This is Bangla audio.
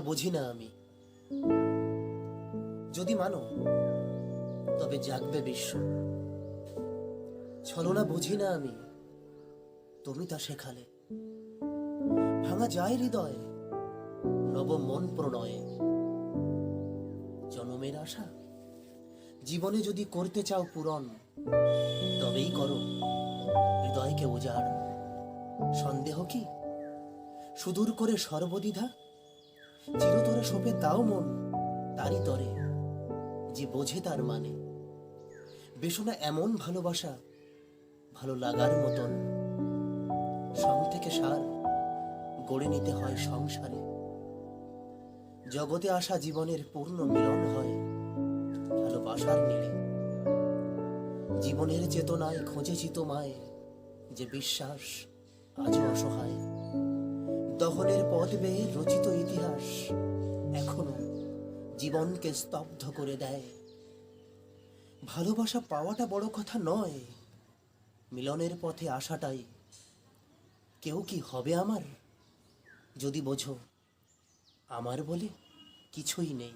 বুঝি না আমি। যদি মানো, তবে জাগবে বিশ্ব। ছলনা বুঝি না আমি, তুমি তা শেখালে। ভাঙা যায় হৃদয় নব মন প্রণয়ে। জনমের আশা, জীবনে যদি করতে চাও পূরণ, তবেই করো, হৃদয়কে উজাড়। সন্দেহ কি? সুদূর করে সর্বদ্বিধা চিরতরে শোপে তাও মন, তারই তরে যে বোঝে তার মানে। বেশনা এমন ভালোবাসা, ভালো লাগার মতন। সং থেকে সার গড়ে নিতে হয় সংসারে। জগতে আসা জীবনের পূর্ণ মিলন হয় ভালোবাসার নীড়ে জীবনের চেতনায় খোঁজেছি তোমায় যে বিশ্বাস আজও অসহায়। দহনের পথ বেয়ে এখনও জীবনকে স্তব্ধ করে দেয়। ভালোবাসা পাওয়াটা বড় কথা নয়। মিলনের পথে আসাটাই। কেউ কি হবে আমার? যদি বোঝো, আমার বলে কিছুই নেই।